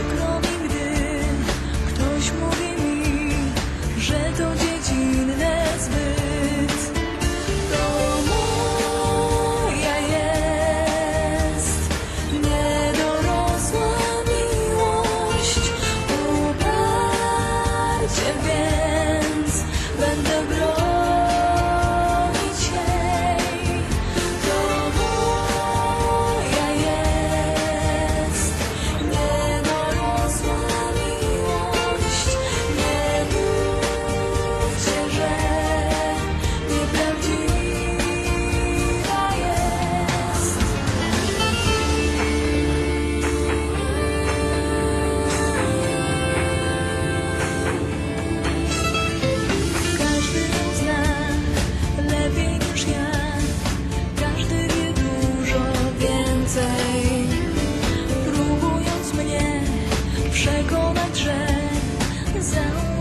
Przykro mi, gdy ktoś mówi mi, że to dziecinne zbyt. To moja jest. przekonać, że zaufam.